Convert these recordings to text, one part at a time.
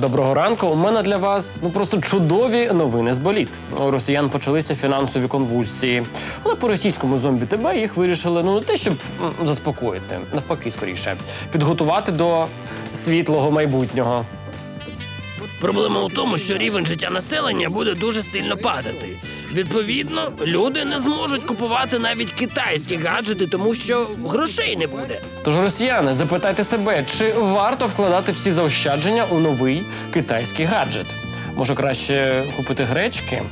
Доброго ранку. У мене для вас ну просто чудові новини з боліт. У росіян почалися фінансові конвульсії. Але по російському зомбі ТБ їх вирішили ну не те, щоб заспокоїти, навпаки, скоріше, підготувати до світлого майбутнього. Проблема у тому, що рівень життя населення буде дуже сильно падати. Відповідно, люди не зможуть купувати навіть китайські гаджети, тому що грошей не буде. Тож, росіяни, запитайте себе, чи варто вкладати всі заощадження у новий китайський гаджет? Може, краще купити гречки,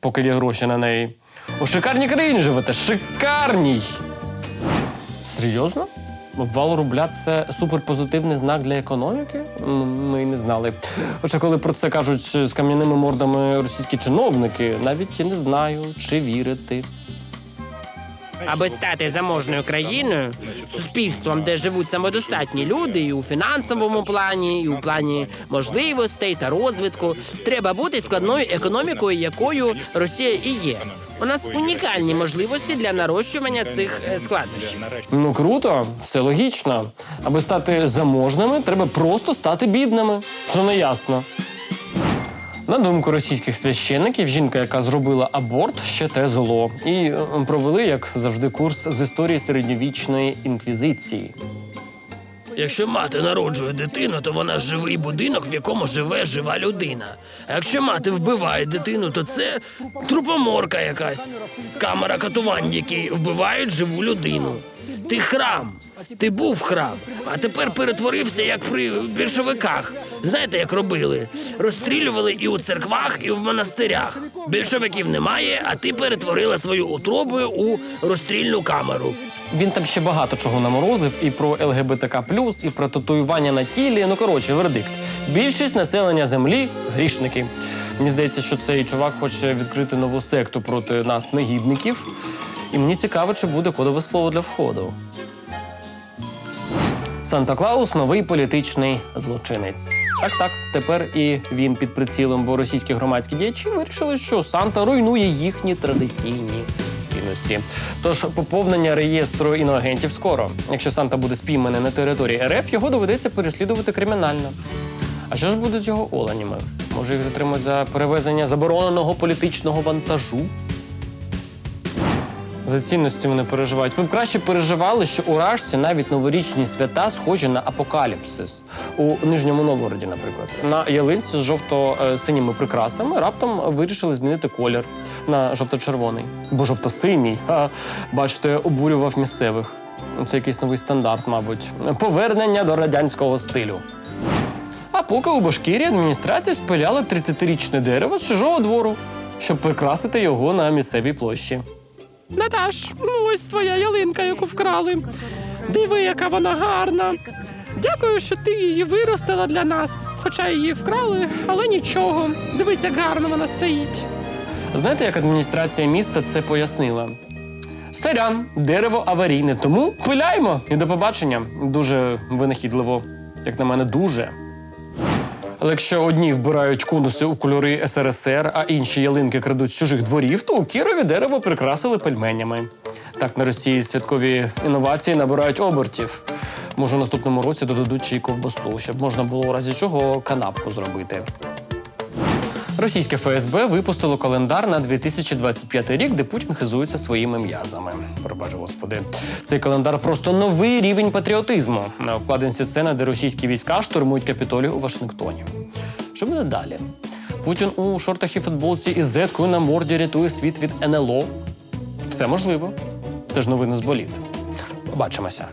поки є гроші на неї. У шикарній країні живете, шикарній! Серйозно? Обвал рубля це суперпозитивний знак для економіки? Ми й не знали. Хоча, коли про це кажуть з кам'яними мордами російські чиновники, навіть і не знаю, чи вірити. Аби стати заможною країною, суспільством, де живуть самодостатні люди, і у фінансовому плані, і у плані можливостей та розвитку, треба бути складною економікою, якою Росія і є. У нас унікальні можливості для нарощування цих е, складнощів. Ну круто, все логічно. Аби стати заможними, треба просто стати бідними. Що не ясно. На думку російських священників, жінка, яка зробила аборт, ще те зло. І е, провели, як завжди, курс з історії середньовічної інквізиції. Якщо мати народжує дитину, то вона живий будинок, в якому живе жива людина. А якщо мати вбиває дитину, то це трупоморка якась. Камера катувань, які вбивають живу людину. Ти храм. Ти був храм, а тепер перетворився як при більшовиках. Знаєте, як робили? Розстрілювали і у церквах, і в монастирях. Більшовиків немає, а ти перетворила свою утробу у розстрільну камеру. Він там ще багато чого наморозив і про ЛГБТК, і про татуювання на тілі. Ну коротше, вердикт. Більшість населення землі грішники. Мені здається, що цей чувак хоче відкрити нову секту проти нас, негідників. І мені цікаво, чи буде кодове слово для входу. Санта Клаус новий політичний злочинець. Так, так, тепер і він під прицілом, бо російські громадські діячі вирішили, що Санта руйнує їхні традиційні цінності. Тож поповнення реєстру іноагентів скоро. Якщо Санта буде спійманий на території РФ, його доведеться переслідувати кримінально. А що ж буде з його оленями? Може, їх затримують за перевезення забороненого політичного вантажу? За цінностями не переживають. Ви б краще переживали, що у Рашці навіть новорічні свята схожі на апокаліпсис. У Нижньому Новгороді, наприклад. На ялинці з жовто-синіми прикрасами раптом вирішили змінити колір на жовто-червоний. Бо жовто-синій, бачите, обурював місцевих. Це якийсь новий стандарт, мабуть. Повернення до радянського стилю. А поки у Башкірії адміністрація спиляла 30-річне дерево з чужого двору, щоб прикрасити його на місцевій площі. Наташ, ось твоя ялинка, яку вкрали. Диви, яка вона гарна. Дякую, що ти її виростила для нас. Хоча її вкрали, але нічого. Дивись, як гарно вона стоїть. Знаєте, як адміністрація міста це пояснила? Сорян, дерево аварійне, тому пиляємо і до побачення. Дуже винахідливо, як на мене, дуже. Але якщо одні вбирають конуси у кольори СРСР, а інші ялинки крадуть з чужих дворів, то у Кірові дерево прикрасили пельменями. Так на Росії святкові інновації набирають обертів. Може, наступному році додадуть й ковбасу, щоб можна було у разі чого канапку зробити. Російське ФСБ випустило календар на 2025 рік, де Путін хизується своїми м'язами. Пробач, господи. Цей календар просто новий рівень патріотизму. На обкладинці сцена, де російські війська штурмують капітолій у Вашингтоні. Що буде далі? Путін у шортах і футболці із зеткою на морді рятує світ від НЛО. Все можливо. Це ж новини з боліт. Побачимося.